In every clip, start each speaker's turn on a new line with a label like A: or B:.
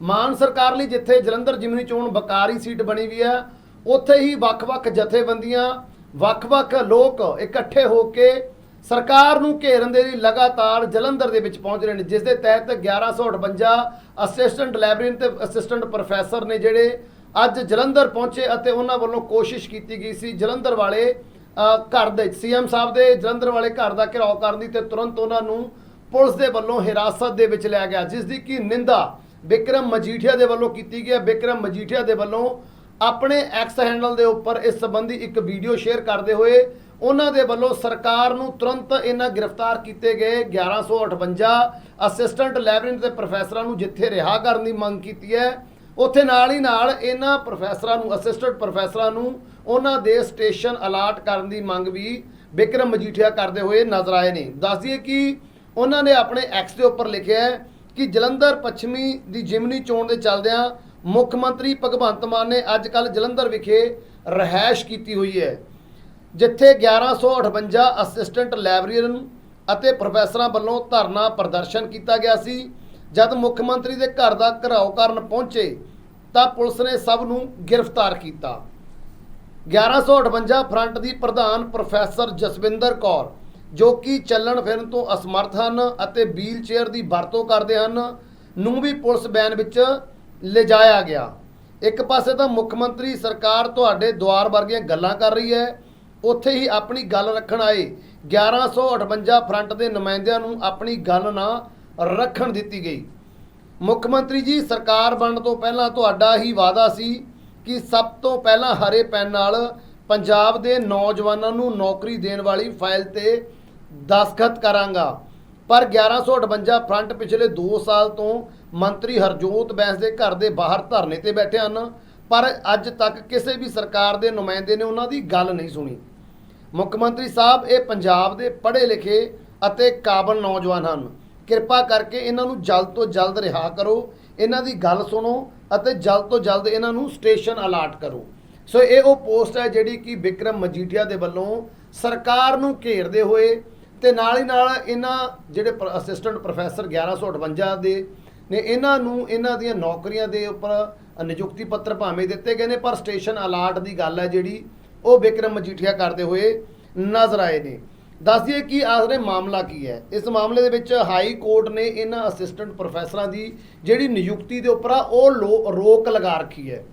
A: ਮਾਨ ਸਰਕਾਰ ਲਈ ਜਿੱਥੇ ਜਲੰਧਰ ਜਿਮਨੀ ਚੋਣ ਬਕਾਰੀ ਸੀਟ ਬਣੀ ਵੀ ਹੈ, ਉੱਥੇ ਹੀ ਵੱਖ-ਵੱਖ ਜਥੇਬੰਦੀਆਂ, ਵੱਖ-ਵੱਖ ਲੋਕ ਇਕੱਠੇ ਹੋ ਕੇ ਸਰਕਾਰ ਨੂੰ ਘੇਰਨ ਦੇ ਲਈ ਲਗਾਤਾਰ ਜਲੰਧਰ ਦੇ ਵਿੱਚ ਪਹੁੰਚ ਰਹੇ ਨੇ, ਜਿਸ ਦੇ ਤਹਿਤ 1158 ਅਸਿਸਟੈਂਟ ਲਾਇਬ੍ਰੇਰੀਅਨ ਤੇ ਅਸਿਸਟੈਂਟ ਪ੍ਰੋਫੈਸਰ ਨੇ ਜਿਹੜੇ ਅੱਜ ਜਲੰਧਰ ਪਹੁੰਚੇ ਅਤੇ ਉਹਨਾਂ ਵੱਲੋਂ ਕੋਸ਼ਿਸ਼ ਕੀਤੀ ਗਈ ਸੀ ਜਲੰਧਰ ਵਾਲੇ ਘਰ ਦੇ ਸੀਐਮ ਸਾਹਿਬ ਦੇ ਜਲੰਧਰ ਵਾਲੇ ਘਰ ਦਾ ਘਿਰਾਓ ਕਰਨ ਦੀ ਤੇ ਤੁਰੰਤ ਉਹਨਾਂ ਨੂੰ ਪੁਲਿਸ ਦੇ ਵੱਲੋਂ ਹਿਰਾਸਤ ਦੇ ਵਿੱਚ ਲਿਆ ਗਿਆ, ਜਿਸ ਦੀ ਕੀ ਨਿੰਦਾ ਵਿਕਰਮ ਮਜੀਠੀਆ ਦੇ ਵੱਲੋਂ ਕੀਤੀ ਗਈ ਹੈ। ਵਿਕਰਮ ਮਜੀਠੀਆ ਦੇ ਵੱਲੋਂ ਆਪਣੇ ਐਕਸ ਹੈਂਡਲ ਦੇ ਉੱਪਰ ਇਸ ਸੰਬੰਧੀ ਇੱਕ ਵੀਡੀਓ ਸ਼ੇਅਰ ਕਰਦੇ ਹੋਏ ਉਹਨਾਂ ਦੇ ਵੱਲੋਂ ਸਰਕਾਰ ਨੂੰ ਤੁਰੰਤ ਇਹਨਾਂ ਗ੍ਰਿਫਤਾਰ ਕੀਤੇ ਗਏ 1158 ਅਸਿਸਟੈਂਟ ਲਾਇਬ੍ਰੇਰੀਅਨ ਤੇ ਪ੍ਰੋਫੈਸਰਾਂ ਨੂੰ ਜਿੱਥੇ ਰਿਹਾ ਕਰਨ ਦੀ ਮੰਗ ਕੀਤੀ ਹੈ। ਉੱਥੇ ਨਾਲ ਹੀ ਨਾਲ ਇਹਨਾਂ ਪ੍ਰੋਫੈਸਰਾਂ ਨੂੰ ਅਸਿਸਟੈਂਟ ਪ੍ਰੋਫੈਸਰਾਂ ਨੂੰ ਉਹਨਾਂ ਦੇ ਸਟੇਸ਼ਨ ਅਲਾਟ ਕਰਨ ਦੀ ਮੰਗ ਵੀ ਵਿਕਰਮ ਮਜੀਠੀਆ ਕਰਦੇ ਹੋਏ ਨਜ਼ਰ ਆਏ ਨੇ। ਦੱਸ ਦਈਏ ਕਿ ਉਹਨਾਂ ਨੇ ਆਪਣੇ ਐਕਸ ਦੇ ਉੱਪਰ ਲਿਖਿਆ ਹੈ ਕਿ ਜਲੰਧਰ ਪੱਛਮੀ ਦੀ ਜਿਮਨੀ ਚੋਣ ਦੇ ਚੱਲਦਿਆਂ ਮੁੱਖ ਮੰਤਰੀ ਭਗਵੰਤ ਮਾਨ ਨੇ ਅੱਜ ਕੱਲ ਜਲੰਧਰ ਵਿਖੇ ਰਹਿائش ਕੀਤੀ ਹੋਈ ਹੈ, ਜਿੱਥੇ 1158 ਅਸਿਸਟੈਂਟ ਲਾਇਬ੍ਰੇਰੀਅਨ ਅਤੇ ਪ੍ਰੋਫੈਸਰਾਂ ਵੱਲੋਂ ਧਰਨਾ ਪ੍ਰਦਰਸ਼ਨ ਕੀਤਾ ਗਿਆ ਸੀ। ਜਦ ਮੁੱਖ ਮੰਤਰੀ ਦੇ ਘਰ ਦਾ ਘਰਾਓ ਕਰਨ ਪਹੁੰਚੇ, ਤਾਂ ਪੁਲਿਸ ਨੇ ਸਭ ਨੂੰ ਗ੍ਰਿਫਤਾਰ ਕੀਤਾ। 1158 ਫਰੰਟ ਦੀ ਪ੍ਰਧਾਨ ਪ੍ਰੋਫੈਸਰ ਜਸਵਿੰਦਰ ਕੌਰ ਜੋ ਕਿ ਚੱਲਣ ਫਿਰਨ ਤੋਂ ਅਸਮਰਥ ਹਨ ਅਤੇ ਵੀਲ ਚੇਅਰ ਦੀ ਵਰਤੋਂ ਕਰਦੇ ਹਨ, ਨੂੰ ਵੀ ਪੁਲਿਸ ਬੈਨ ਵਿੱਚ ਲਿਜਾਇਆ ਗਿਆ। ਇੱਕ ਪਾਸੇ ਤਾਂ ਮੁੱਖ ਮੰਤਰੀ ਸਰਕਾਰ ਤੁਹਾਡੇ ਦੁਆਰ ਵਰਗੀਆਂ ਗੱਲਾਂ ਕਰ ਰਹੀ ਹੈ। ਉੱਥੇ ਹੀ ਆਪਣੀ ਗੱਲ ਰੱਖਣ ਆਏ। 1158 ਫਰੰਟ ਦੇ ਨੁਮਾਇੰਦਿਆਂ ਨੂੰ ਆਪਣੀ ਗੱਲ ਨਾ ਰੱਖਣ ਦਿੱਤੀ ਗਈ। ਮੁੱਖ ਮੰਤਰੀ ਜੀ, ਸਰਕਾਰ ਬਣਨ ਤੋਂ ਪਹਿਲਾਂ ਤੁਹਾਡਾ ਹੀ ਵਾਅਦਾ ਸੀ ਕਿ ਸਭ ਤੋਂ ਪਹਿਲਾਂ ਹਰੇ ਪੈਨ ਨਾਲ ਪੰਜਾਬ ਦੇ ਨੌਜਵਾਨਾਂ ਨੂੰ ਨੌਕਰੀ ਦੇਣ ਵਾਲੀ ਫਾਈਲ ਤੇ ਦਸਖਤ ਕਰਾਂਗਾ। ਪਰ 1158 ਫਰੰਟ ਪਿਛਲੇ 2 ਸਾਲ ਤੋਂ ਮੰਤਰੀ ਹਰਜੋਤ ਬੈਂਸ ਦੇ ਘਰ ਦੇ ਬਾਹਰ ਧਰਨੇ ਤੇ ਬੈਠੇ ਹਨ। ਪਰ ਅੱਜ ਤੱਕ ਕਿਸੇ ਵੀ ਸਰਕਾਰ ਦੇ ਨੁਮਾਇੰਦੇ ਨੇ ਉਹਨਾਂ ਦੀ ਗੱਲ ਨਹੀਂ ਸੁਣੀ। ਮੁੱਖ ਮੰਤਰੀ ਸਾਹਿਬ, ਇਹ ਪੰਜਾਬ ਦੇ ਪੜ੍ਹੇ ਲਿਖੇ ਅਤੇ ਕਾਬਲ ਨੌਜਵਾਨ ਹਨ। ਕਿਰਪਾ ਕਰਕੇ ਇਹਨਾਂ ਨੂੰ ਜਲਦ ਤੋਂ ਜਲਦ ਰਿਹਾ ਕਰੋ। ਇਹਨਾਂ ਦੀ ਗੱਲ ਸੁਣੋ ਅਤੇ ਜਲਦ ਤੋਂ ਜਲਦ ਇਹਨਾਂ ਨੂੰ ਸਟੇਸ਼ਨ ਅਲਾਟ ਕਰੋ। ਸੋ ਇਹ ਉਹ ਪੋਸਟ ਹੈ ਜਿਹੜੀ ਕਿ ਵਿਕਰਮ ਮਜੀਠੀਆ ਦੇ ਵੱਲੋਂ ਸਰਕਾਰ ਨੂੰ ਘੇਰਦੇ ਹੋਏ ਤੇ ਨਾਲ ਹੀ ਨਾਲ ਇਹਨਾਂ ਜਿਹੜੇ ਅਸਿਸਟੈਂਟ ਪ੍ਰੋਫੈਸਰ 1158 ਦੇ ਨੇ, ਇਹਨਾਂ ਨੂੰ ਇਹਨਾਂ ਦੀਆਂ ਨੌਕਰੀਆਂ ਦੇ ਉੱਪਰ ਨਿਯੁਕਤੀ ਪੱਤਰ ਭਾਵੇਂ ਦਿੱਤੇ ਗਏ ਨੇ, ਪਰ ਸਟੇਸ਼ਨ ਅਲਾਟ ਦੀ ਗੱਲ ਹੈ ਜਿਹੜੀ ਉਹ ਵਿਕਰਮ ਮਜੀਠੀਆ ਕਰਦੇ ਹੋਏ ਨਜ਼ਰ ਆਏ ਨੇ। ਦੱਸ ਦਈਏ ਕਿ ਆਖਰੇ ਮਾਮਲਾ ਕੀ ਹੈ? ਇਸ ਮਾਮਲੇ ਦੇ ਵਿੱਚ ਹਾਈ ਕੋਰਟ ਨੇ ਇਹਨਾਂ ਅਸਿਸਟੈਂਟ ਪ੍ਰੋਫੈਸਰਾਂ ਦੀ ਜਿਹੜੀ ਨਿਯੁਕਤੀ ਦੇ ਉੱਪਰ ਆ, ਉਹ ਲੋ- ਰੋਕ ਲਗਾ ਰੱਖੀ ਹੈ।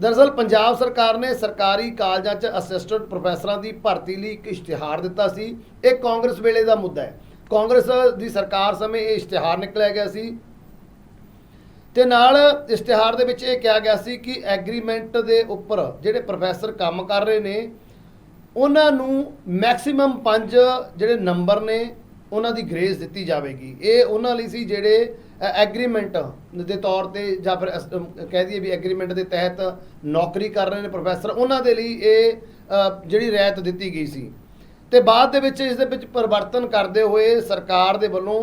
A: ਦਰਅਸਲ ਪੰਜਾਬ ਸਰਕਾਰ ਨੇ ਸਰਕਾਰੀ ਕਾਲਜਾਂ 'ਚ ਅਸਿਸਟੈਂਟ ਪ੍ਰੋਫੈਸਰਾਂ ਦੀ ਭਰਤੀ ਲਈ ਇੱਕ ਇਸ਼ਤਿਹਾਰ ਦਿੱਤਾ ਸੀ। ਇਹ ਕਾਂਗਰਸ ਵੇਲੇ ਦਾ ਮੁੱਦਾ ਹੈ। ਕਾਂਗਰਸ ਦੀ ਸਰਕਾਰ ਸਮੇਂ ਇਹ ਇਸ਼ਤਿਹਾਰ ਨਿਕਲਿਆ ਗਿਆ ਸੀ। ਤੇ ਨਾਲ ਇਸ਼ਤਿਹਾਰ ਦੇ ਵਿੱਚ ਇਹ ਕਿਹਾ ਗਿਆ ਸੀ ਕਿ ਐਗਰੀਮੈਂਟ ਦੇ ਉੱਪਰ ਜਿਹੜੇ ਪ੍ਰੋਫੈਸਰ ਕੰਮ ਕਰ ਰਹੇ ਨੇ, ਉਹਨਾਂ ਨੂੰ ਮੈਕਸਿਮਮ 5 ਜਿਹੜੇ ਨੰਬਰ ਨੇ ਉਹਨਾਂ ਦੀ ਗ੍ਰੇਸ ਦਿੱਤੀ ਜਾਵੇਗੀ। ਇਹ ਉਹਨਾਂ ਲਈ ਸੀ ਜਿਹੜੇ ਐਗਰੀਮੈਂਟ ਦੇ ਤੌਰ ਤੇ ਜਾਂ ਫਿਰ ਕਹਿ ਦਈਏ ਵੀ ਐਗਰੀਮੈਂਟ ਦੇ ਤਹਿਤ ਨੌਕਰੀ ਕਰ ਰਹੇ ਨੇ ਪ੍ਰੋਫੈਸਰ ਉਹਨਾਂ ਦੇ ਲਈ ਇਹ ਜਿਹੜੀ ਰਿਆਇਤ ਦਿੱਤੀ ਗਈ ਸੀ। ਤੇ ਬਾਅਦ ਦੇ ਵਿੱਚ ਇਸ ਦੇ ਵਿੱਚ ਪਰਿਵਰਤਨ ਕਰਦੇ ਹੋਏ ਸਰਕਾਰ ਦੇ ਵੱਲੋਂ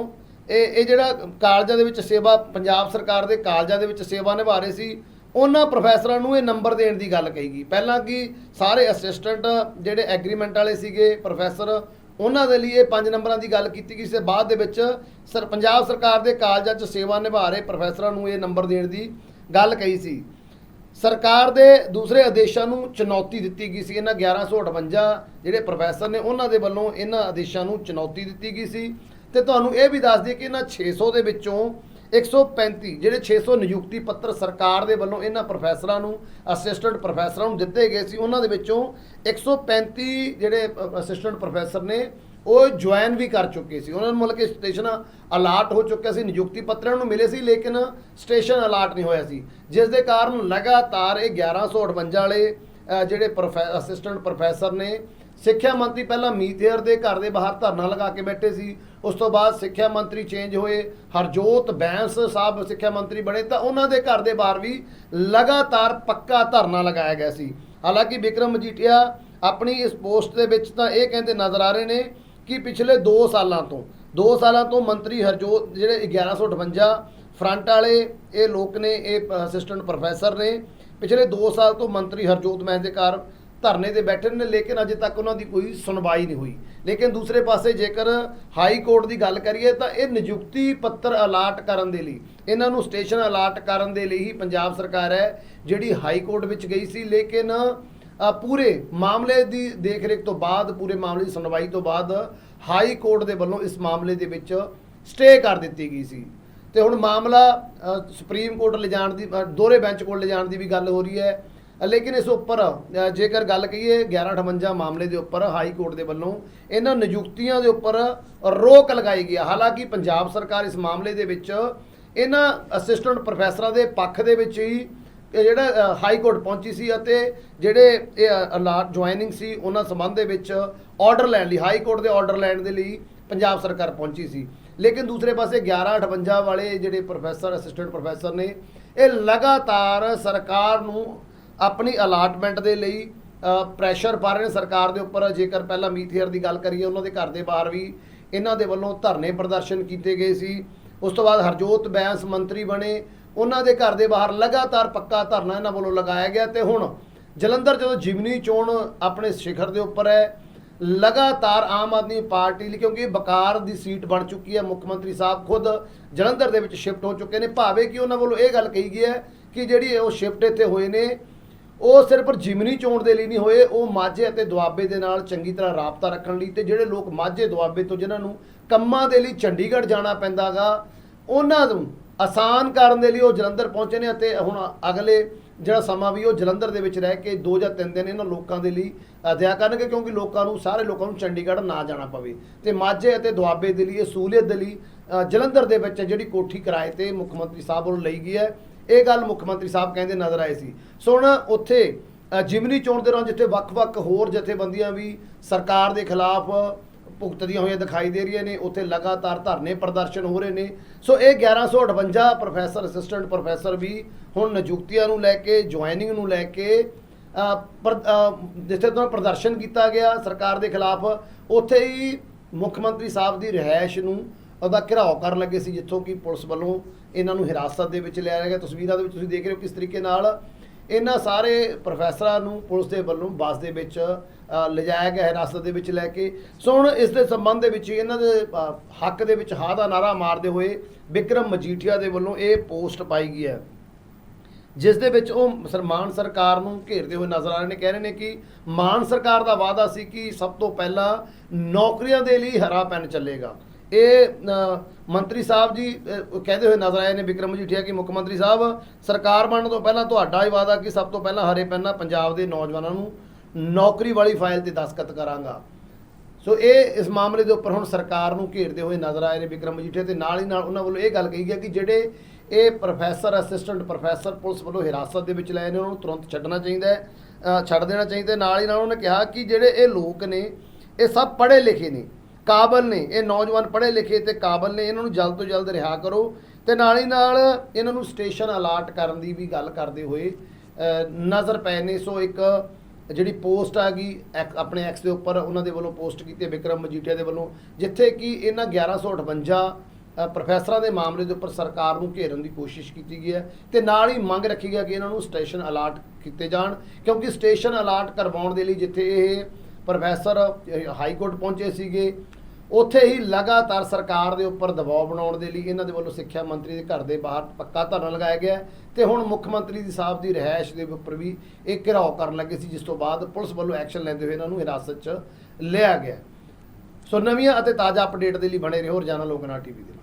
A: ਇਹ ਇਹ ਜਿਹੜਾ ਕਾਲਜਾਂ ਦੇ ਵਿੱਚ ਸੇਵਾ, ਪੰਜਾਬ ਸਰਕਾਰ ਦੇ ਕਾਲਜਾਂ ਦੇ ਵਿੱਚ ਸੇਵਾ ਨਿਭਾ ਰਹੇ ਸੀ, ਉਹਨਾਂ ਪ੍ਰੋਫੈਸਰਾਂ ਨੂੰ ਇਹ ਨੰਬਰ ਦੇਣ ਦੀ ਗੱਲ ਕਹੀ ਗਈ। ਪਹਿਲਾਂ ਕਿ ਸਾਰੇ ਅਸਿਸਟੈਂਟ ਜਿਹੜੇ ਐਗਰੀਮੈਂਟ ਵਾਲੇ ਸੀਗੇ ਪ੍ਰੋਫੈਸਰ ਉਹਨਾਂ ਦੇ ਲਈ ਇਹ ਪੰਜ ਨੰਬਰਾਂ ਦੀ ਗੱਲ ਕੀਤੀ ਗਈ ਸੀ। ਬਾਅਦ ਦੇ ਵਿੱਚ ਸਰ, ਪੰਜਾਬ ਸਰਕਾਰ ਦੇ ਕਾਲਜਾਂ 'ਚ ਸੇਵਾ ਨਿਭਾ ਰਹੇ ਪ੍ਰੋਫੈਸਰਾਂ ਨੂੰ ਇਹ ਨੰਬਰ ਦੇਣ ਦੀ ਗੱਲ ਕਹੀ ਸੀ। ਸਰਕਾਰ ਦੇ ਦੂਸਰੇ ਆਦੇਸ਼ਾਂ ਨੂੰ ਚੁਣੌਤੀ ਦਿੱਤੀ ਗਈ ਸੀ। ਇਹਨਾਂ 1158 ਜਿਹੜੇ ਪ੍ਰੋਫੈਸਰ ਨੇ, ਉਹਨਾਂ ਦੇ ਵੱਲੋਂ ਇਹਨਾਂ ਆਦੇਸ਼ਾਂ ਨੂੰ ਚੁਣੌਤੀ ਦਿੱਤੀ ਗਈ ਸੀ। ਤੇ ਤੁਹਾਨੂੰ ਇਹ ਵੀ ਦੱਸ ਦਈਏ ਕਿ ਇਹਨਾਂ 600 ਦੇ ਵਿੱਚੋਂ 135 ਜਿਹੜੇ 600 ਨਿਯੁਕਤੀ ਪੱਤਰ ਸਰਕਾਰ ਦੇ ਵੱਲੋਂ ਇਹਨਾਂ ਪ੍ਰੋਫੈਸਰਾਂ ਨੂੰ ਅਸਿਸਟੈਂਟ ਪ੍ਰੋਫੈਸਰਾਂ ਨੂੰ ਦਿੱਤੇ ਗਏ ਸੀ ਉਹਨਾਂ ਦੇ ਵਿੱਚੋਂ 135 ਜਿਹੜੇ ਅਸਿਸਟੈਂਟ ਪ੍ਰੋਫੈਸਰ ਨੇ ਉਹ ਜੁਆਇਨ ਵੀ ਕਰ ਚੁੱਕੇ ਸੀ। ਉਹਨਾਂ ਨੂੰ ਮਤਲਬ ਕਿ ਸਟੇਸ਼ਨ ਅਲਾਟ ਹੋ ਚੁੱਕਿਆ ਸੀ ਨਿਯੁਕਤੀ ਪੱਤਰਾਂ ਨੂੰ ਮਿਲੇ ਸੀ ਲੇਕਿਨ ਸਟੇਸ਼ਨ ਅਲਾਟ ਨਹੀਂ ਹੋਇਆ ਸੀ। ਜਿਸ ਦੇ ਕਾਰਨ ਲਗਾਤਾਰ ਇਹ 1158 ਵਾਲੇ ਅ, ਜਿਹੜੇ ਅਸਿਸਟੈਂਟ ਪ੍ਰੋਫੈਸਰ ਨੇ ਸਿੱਖਿਆ ਮੰਤਰੀ ਪਹਿਲਾਂ ਮੀਥੇਰ ਦੇ ਘਰ ਦੇ ਬਾਹਰ ਧਰਨਾ ਲਗਾ ਕੇ ਬੈਠੇ ਸੀ। ਉਸ ਤੋਂ ਬਾਅਦ ਸਿੱਖਿਆ ਮੰਤਰੀ ਚੇਂਜ ਹੋਏ। ਹਰਜੋਤ ਬੈਂਸ ਸਾਹਿਬ ਸਿੱਖਿਆ ਮੰਤਰੀ ਬਣੇ ਤਾਂ ਉਹਨਾਂ ਦੇ ਘਰ ਦੇ ਬਾਹਰ ਵੀ ਲਗਾਤਾਰ ਪੱਕਾ ਧਰਨਾ ਲਗਾਇਆ ਗਿਆ ਸੀ। ਹਾਲਾਂਕਿ ਵਿਕਰਮ ਮਜੀਠੀਆ ਆਪਣੀ ਇਸ ਪੋਸਟ ਦੇ ਵਿੱਚ ਤਾਂ ਇਹ ਕਹਿੰਦੇ ਨਜ਼ਰ ਆ ਰਹੇ ਨੇ ਕਿ ਪਿਛਲੇ 2 ਸਾਲਾਂ ਤੋਂ 2 ਸਾਲਾਂ ਤੋਂ ਮੰਤਰੀ ਹਰਜੋਤ ਜਿਹੜੇ 1158 ਫਰੰਟ ਵਾਲੇ, ਇਹ ਲੋਕ ਨੇ, ਇਹ ਅਸਿਸਟੈਂਟ ਪ੍ਰੋਫੈਸਰ ਨੇ। ਪਿਛਲੇ 2 ਸਾਲ ਤੋਂ ਮੰਤਰੀ ਹਰਜੋਤ ਮਹਿੰ ਦੇ ਘਰ ਧਰਨੇ ਤੇ ਬੈਠੇ ਨੇ, ਲੇਕਿਨ ਅਜੇ ਤੱਕ ਉਹਨਾਂ ਦੀ ਕੋਈ ਸੁਣਵਾਈ ਨਹੀਂ ਹੋਈ। ਲੇਕਿਨ ਦੂਸਰੇ ਪਾਸੇ ਜੇਕਰ ਹਾਈ ਕੋਰਟ ਦੀ ਗੱਲ ਕਰੀਏ ਤਾਂ ਇਹ ਨਿਯੁਕਤੀ ਪੱਤਰ ਅਲਾਟ ਕਰਨ ਦੇ ਲਈ, ਇਹਨਾਂ ਨੂੰ ਸਟੇਸ਼ਨ ਅਲਾਟ ਕਰਨ ਦੇ ਲਈ ਹੀ ਪੰਜਾਬ ਸਰਕਾਰ ਹੈ, ਜਿਹੜੀ ਹਾਈ ਕੋਰਟ ਵਿੱਚ ਗਈ ਸੀ। ਲੇਕਿਨ ਪੂਰੇ ਮਾਮਲੇ ਦੀ ਦੇਖਰੇਖ ਤੋਂ ਬਾਅਦ, ਪੂਰੇ ਮਾਮਲੇ ਦੀ ਸੁਣਵਾਈ ਤੋਂ ਬਾਅਦ ਹਾਈ ਕੋਰਟ ਦੇ ਵੱਲੋਂ ਇਸ ਮਾਮਲੇ ਦੇ ਵਿੱਚ ਸਟੇ ਕਰ ਦਿੱਤੀ ਗਈ ਸੀ। ਤੇ ਹੁਣ ਮਾਮਲਾ ਸੁਪਰੀਮ ਕੋਰਟ ਲਿਜਾਣ ਦੀ ਦੋਹਰੇ ਬੈਂਚ ਕੋਲ ਲਿਜਾਣ ਦੀ ਵੀ ਗੱਲ ਹੋ ਰਹੀ ਹੈ। ਲੇਕਿਨ ਇਸ ਉੱਪਰ ਜੇਕਰ ਗੱਲ ਕਹੀਏ 1158 ਮਾਮਲੇ ਦੇ ਉੱਪਰ, ਹਾਈ ਕੋਰਟ ਦੇ ਵੱਲੋਂ ਇਹਨਾਂ ਨਿਯੁਕਤੀਆਂ ਦੇ ਉੱਪਰ ਰੋਕ ਲਗਾਈ ਗਈ ਹਾਲਾਂਕਿ ਪੰਜਾਬ ਸਰਕਾਰ ਇਸ ਮਾਮਲੇ ਦੇ ਵਿੱਚ ਇਹਨਾਂ ਅਸਿਸਟੈਂਟ ਪ੍ਰੋਫੈਸਰਾਂ ਦੇ ਪੱਖ ਦੇ ਵਿੱਚ ਹੀ ਜਿਹੜਾ ਹਾਈ ਕੋਰਟ ਪਹੁੰਚੀ ਸੀ ਅਤੇ ਜਿਹੜੇ ਇਹ ਅਲਾਟ ਜੁਆਇਨਿੰਗ ਸੀ, ਉਹਨਾਂ ਸੰਬੰਧ ਦੇ ਵਿੱਚ ਆਰਡਰ ਲੈਣ ਲਈ, ਹਾਈ ਕੋਰਟ ਦੇ ਆਰਡਰ ਲੈਣ ਦੇ ਲਈ ਪੰਜਾਬ ਸਰਕਾਰ ਪਹੁੰਚੀ ਸੀ। ਲੇਕਿਨ ਦੂਸਰੇ ਪਾਸੇ 1158 ਵਾਲੇ ਜਿਹੜੇ ਪ੍ਰੋਫੈਸਰ, ਅਸਿਸਟੈਂਟ ਪ੍ਰੋਫੈਸਰ ਨੇ, ਇਹ ਲਗਾਤਾਰ ਸਰਕਾਰ ਨੂੰ ਆਪਣੀ ਅਲਾਟਮੈਂਟ ਦੇ ਲਈ ਪ੍ਰੈਸ਼ਰ ਪਾ ਰਹੇ ਨੇ ਸਰਕਾਰ ਦੇ ਉੱਪਰ। ਜੇਕਰ ਪਹਿਲਾਂ ਮੀਥੇਅਰ ਦੀ ਗੱਲ ਕਰੀਏ, ਉਹਨਾਂ ਦੇ ਘਰ ਦੇ ਬਾਹਰ ਵੀ ਇਹਨਾਂ ਦੇ ਵੱਲੋਂ ਧਰਨੇ ਪ੍ਰਦਰਸ਼ਨ ਕੀਤੇ ਗਏ ਸੀ। ਉਸ ਤੋਂ ਬਾਅਦ ਹਰਜੋਤ ਬੈਂਸ ਮੰਤਰੀ ਬਣੇ। ਉਹਨਾਂ ਦੇ ਘਰ ਦੇ ਬਾਹਰ ਲਗਾਤਾਰ ਪੱਕਾ ਧਰਨਾ ਇਹਨਾਂ ਵੱਲੋਂ ਲਗਾਇਆ ਗਿਆ ਤੇ ਹੁਣ ਜਲੰਧਰ ਜਦੋਂ ਜਿਮਨੀ ਚੋਣ ਆਪਣੇ ਸਿਖਰ ਦੇ ਉੱਪਰ ਹੈ, ਲਗਾਤਾਰ ਆਮ ਆਦਮੀ ਪਾਰਟੀ ਲਈ, ਕਿਉਂਕਿ ਬਕਾਰ ਦੀ ਸੀਟ ਬਣ ਚੁੱਕੀ ਹੈ, ਮੁੱਖ ਮੰਤਰੀ ਸਾਹਿਬ ਖੁਦ ਜਲੰਧਰ ਦੇ ਵਿੱਚ ਸ਼ਿਫਟ ਹੋ ਚੁੱਕੇ ਨੇ। ਭਾਵੇਂ ਕਿ ਉਹਨਾਂ ਵੱਲੋਂ ਇਹ ਗੱਲ ਕਹੀ ਗਈ ਹੈ ਕਿ ਜਿਹੜੀ ਉਹ ਸ਼ਿਫਟ ਇੱਥੇ ਹੋਏ ਨੇ ਉਹ ਸਿਰਫ ਜਿਮਨੀ ਚੋਣ ਦੇ ਲਈ ਨਹੀਂ ਹੋਏ, ਉਹ ਮਾਝੇ ਅਤੇ ਦੁਆਬੇ ਦੇ ਨਾਲ ਚੰਗੀ ਤਰ੍ਹਾਂ ਰਾਬਤਾ ਰੱਖਣ ਲਈ ਤੇ ਜਿਹੜੇ ਲੋਕ ਮਾਝੇ, ਦੁਆਬੇ ਤੋਂ ਜਿਨ੍ਹਾਂ ਨੂੰ ਕੰਮਾਂ ਦੇ ਲਈ ਚੰਡੀਗੜ੍ਹ ਜਾਣਾ ਪੈਂਦਾਗਾ, ਉਹਨਾਂ ਨੂੰ ਆਸਾਨ ਕਰਨ ਦੇ ਲਈ ਉਹ ਜਲੰਧਰ ਪਹੁੰਚੇ ਨੇ ਅਤੇ ਹੁਣ ਅਗਲੇ ਜਿਹੜਾ ਸਮਾਂ ਵੀ ਉਹ ਜਲੰਧਰ ਦੇ ਵਿੱਚ ਰਹਿ ਕੇ 2 ਜਾਂ 3 ਦਿਨ ਇਹਨਾਂ ਲੋਕਾਂ ਦੇ ਲਈ ਅਦਿਆ ਕਰਨਗੇ ਕਿਉਂਕਿ ਲੋਕਾਂ ਨੂੰ, ਸਾਰੇ ਲੋਕਾਂ ਨੂੰ ਚੰਡੀਗੜ੍ਹ ਨਾ ਜਾਣਾ ਪਵੇ। ਤੇ ਮਾਝੇ ਅਤੇ ਦੁਆਬੇ ਦੇ ਲਈ ਇਹ ਸਹੂਲੀਅਤ ਦੇ ਲਈ ਜਲੰਧਰ ਦੇ ਵਿੱਚ ਜਿਹੜੀ ਕੋਠੀ ਕਿਰਾਏ ਤੇ ਮੁੱਖ ਮੰਤਰੀ ਸਾਹਿਬ ਵੱਲੋਂ ਲਈ ਗਈ ਹੈ ਇਹ ਗੱਲ ਮੁੱਖ ਮੰਤਰੀ ਸਾਹਿਬ ਕਹਿੰਦੇ ਨਜ਼ਰ ਆਏ ਸੀ। ਸੋ ਹੁਣ ਉੱਥੇ ਜਿਮਨੀ ਚੋਣ ਦੇ ਦੌਰਾਨ ਜਿੱਥੇ ਵੱਖ-ਵੱਖ ਹੋਰ ਜਥੇਬੰਦੀਆਂ ਵੀ ਸਰਕਾਰ ਦੇ ਖਿਲਾਫ ਭੁਗਤਦੀਆਂ ਹੋਈਆਂ ਦਿਖਾਈ ਦੇ ਰਹੀਆਂ ਨੇ ਉੱਥੇ ਲਗਾਤਾਰ ਧਰਨੇ ਪ੍ਰਦਰਸ਼ਨ ਹੋ ਰਹੇ ਨੇ। ਸੋ ਇਹ 1158 ਪ੍ਰੋਫੈਸਰ ਅਸਿਸਟੈਂਟ ਪ੍ਰੋਫੈਸਰ ਵੀ ਹੁਣ ਨਿਯੁਕਤੀਆਂ ਨੂੰ ਲੈ ਕੇ ਜੁਆਇਨਿੰਗ ਨੂੰ ਲੈ ਕੇ ਅ, ਜਿੱਥੇ ਤੋਂ ਪ੍ਰਦਰਸ਼ਨ ਕੀਤਾ ਗਿਆ ਸਰਕਾਰ ਦੇ ਖਿਲਾਫ ਉੱਥੇ ਹੀ ਮੁੱਖ ਮੰਤਰੀ ਸਾਹਿਬ ਦੀ ਰਿਹਾਇਸ਼ ਨੂੰ ਉਹਦਾ ਘਿਰਾਓ ਕਰਨ ਲੱਗੇ ਸੀ ਜਿੱਥੋਂ ਕਿ ਪੁਲਿਸ ਵੱਲੋਂ ਇਹਨਾਂ ਨੂੰ ਹਿਰਾਸਤ ਦੇ ਵਿੱਚ ਲਿਆ ਗਿਆ। ਤਸਵੀਰਾਂ ਦੇ ਵਿੱਚ ਤੁਸੀਂ ਦੇਖ ਰਹੇ ਹੋ ਕਿਸ ਤਰੀਕੇ ਨਾਲ ਇਹਨਾਂ ਸਾਰੇ ਪ੍ਰੋਫੈਸਰਾਂ ਨੂੰ ਪੁਲਿਸ ਦੇ ਵੱਲੋਂ ਬੱਸ ਦੇ ਵਿੱਚ ਲਿਜਾਇਆ ਗਿਆ, ਹਿਰਾਸਤ ਦੇ ਵਿੱਚ ਲੈ ਕੇ। ਸੋ ਹੁਣ ਇਸ ਦੇ ਸੰਬੰਧ ਦੇ ਵਿੱਚ ਇਹਨਾਂ ਦੇ ਹੱਕ ਦੇ ਵਿੱਚ ਹਾਂ ਦਾ ਨਾਰਾ ਮਾਰਦੇ ਹੋਏ ਵਿਕਰਮ ਮਜੀਠੀਆ ਦੇ ਵੱਲੋਂ ਇਹ ਪੋਸਟ ਪਾਈ ਗਈ ਹੈ। ਜਿਸ ਦੇ ਵਿੱਚ ਉਹ ਸਰਮਾਨ ਸਰਕਾਰ ਨੂੰ ਘੇਰਦੇ ਹੋਏ ਨਜ਼ਰ ਆ ਰਹੇ ਨੇ, ਕਹਿ ਰਹੇ ਨੇ ਕਿ ਮਾਨ ਸਰਕਾਰ ਦਾ ਵਾਅਦਾ ਸੀ ਕਿ ਸਭ ਤੋਂ ਪਹਿਲਾਂ ਨੌਕਰੀਆਂ ਦੇ ਲਈ ਹਰਾ ਪੈਨ ਚੱਲੇਗਾ। ਇਹ ਮੰਤਰੀ ਸਾਹਿਬ ਜੀ ਕਹਿੰਦੇ ਹੋਏ ਨਜ਼ਰ ਆਏ ਨੇ ਵਿਕਰਮ ਮਜੀਠੀਆ ਕਿ ਮੁੱਖ ਮੰਤਰੀ ਸਾਹਿਬ, ਸਰਕਾਰ ਬਣਨ ਤੋਂ ਪਹਿਲਾਂ ਤੁਹਾਡਾ ਹੀ ਵਾਅਦਾ ਕਿ ਸਭ ਤੋਂ ਪਹਿਲਾਂ ਹਰੇ ਪੈਨਾਂ ਪੰਜਾਬ ਦੇ ਨੌਜਵਾਨਾਂ ਨੂੰ ਨੌਕਰੀ ਵਾਲੀ ਫਾਈਲ ਤੇ ਦਸਖਤ ਕਰਾਂਗਾ। ਸੋ ਇਹ ਇਸ ਮਾਮਲੇ ਦੇ ਉੱਪਰ ਹੁਣ ਸਰਕਾਰ ਨੂੰ ਘੇਰਦੇ ਹੋਏ ਨਜ਼ਰ ਆਏ ਨੇ ਵਿਕਰਮ ਮਜੀਠੀਆ ਤੇ ਨਾਲ ਹੀ ਨਾਲ ਉਹਨਾਂ ਵੱਲੋਂ ਇਹ ਗੱਲ ਕਹੀ ਗਿਆ ਕਿ ਜਿਹੜੇ ਇਹ ਪ੍ਰੋਫੈਸਰ, ਅਸਿਸਟੈਂਟ ਪ੍ਰੋਫੈਸਰ ਪੁਲਿਸ ਵੱਲੋਂ ਹਿਰਾਸਤ ਦੇ ਵਿੱਚ ਲਏ ਨੇ, ਉਹਨਾਂ ਨੂੰ ਤੁਰੰਤ ਛੱਡਣਾ ਚਾਹੀਦਾ ਹੈ ਛੱਡ ਦੇਣਾ ਚਾਹੀਦਾ ਨਾਲ ਹੀ ਨਾਲ ਉਹਨੇ ਕਿਹਾ ਕਿ ਜਿਹੜੇ ਇਹ ਲੋਕ ਨੇ, ਇਹ ਸਭ ਪੜ੍ਹੇ ਲਿਖੇ ਨੇ। ਕਾਬਲ ਨੇ ਇਹ ਨੌਜਵਾਨ ਪੜ੍ਹੇ ਲਿਖੇ ਤੇ ਕਾਬਲ ਨੇ ਇਹਨਾਂ ਨੂੰ ਜਲਦ ਤੋਂ ਜਲਦ ਰਿਹਾ ਕਰੋ ਤੇ ਨਾਲ ਹੀ ਨਾਲ ਇਹਨਾਂ ਨੂੰ ਸਟੇਸ਼ਨ ਅਲਾਟ ਕਰਨ ਦੀ ਵੀ ਗੱਲ ਕਰਦੇ ਹੋਏ ਨਜ਼ਰ ਪਏ ਨੇ। ਸੋ ਇੱਕ ਜਿਹੜੀ ਪੋਸਟ ਆ ਗਈ ਐਕ- ਆਪਣੇ ਐਕਸ ਦੇ ਉੱਪਰ ਉਹਨਾਂ ਦੇ ਵੱਲੋਂ ਪੋਸਟ ਕੀਤੀ ਹੈ ਵਿਕਰਮ ਮਜੀਠੀਆ ਦੇ ਵੱਲੋਂ ਜਿੱਥੇ ਕਿ ਇਹਨਾਂ 1158 ਅ, ਪ੍ਰੋਫੈਸਰਾਂ ਦੇ ਮਾਮਲੇ ਦੇ ਉੱਪਰ ਸਰਕਾਰ ਨੂੰ ਘੇਰਨ ਦੀ ਕੋਸ਼ਿਸ਼ ਕੀਤੀ ਗਈ ਹੈ ਤੇ ਨਾਲ ਹੀ ਮੰਗ ਰੱਖੀ ਗਿਆ ਕਿ ਇਹਨਾਂ ਨੂੰ ਸਟੇਸ਼ਨ ਅਲਾਟ ਕੀਤੇ ਜਾਣ ਕਿਉਂਕਿ ਸਟੇਸ਼ਨ ਅਲਾਟ ਕਰਵਾਉਣ ਦੇ ਲਈ ਜਿੱਥੇ ਇਹ ਪ੍ਰੋਫੈਸਰ ਹਾਈ ਕੋਰਟ ਪਹੁੰਚੇ ਸੀਗੇ ਉੱਥੇ ਹੀ ਲਗਾਤਾਰ ਸਰਕਾਰ ਦੇ ਉੱਪਰ ਦਬਾਅ ਬਣਾਉਣ ਦੇ ਲਈ ਇਹਨਾਂ ਦੇ ਵੱਲੋਂ ਸਿੱਖਿਆ ਮੰਤਰੀ ਦੇ ਘਰ ਦੇ ਬਾਹਰ ਪੱਕਾ ਧਰਨਾ ਲਗਾਇਆ ਗਿਆ ਹੈ। ਤੇ ਹੁਣ ਮੁੱਖ ਮੰਤਰੀ ਦੀ ਸਾਹਿਬ ਦੀ ਰਿਹਾਇਸ਼ ਦੇ ਉੱਪਰ ਵੀ ਇਹ ਘਿਰਾਓ ਕਰਨ ਲੱਗੇ ਸੀ, ਜਿਸ ਤੋਂ ਬਾਅਦ ਪੁਲਿਸ ਵੱਲੋਂ ਐਕਸ਼ਨ ਲੈਂਦੇ ਹੋਏ ਇਹਨਾਂ ਨੂੰ ਹਿਰਾਸਤ 'ਚ ਲਿਆ ਗਿਆ ਸੋ ਨਵੀਆਂ ਅਤੇ ਤਾਜ਼ਾ ਅਪਡੇਟ ਦੇ ਲਈ ਬਣੇ ਰਹੋ ਰੋਜ਼ਾਨਾ ਲੋਕਨਾ ਟੀਵੀ ਦੇ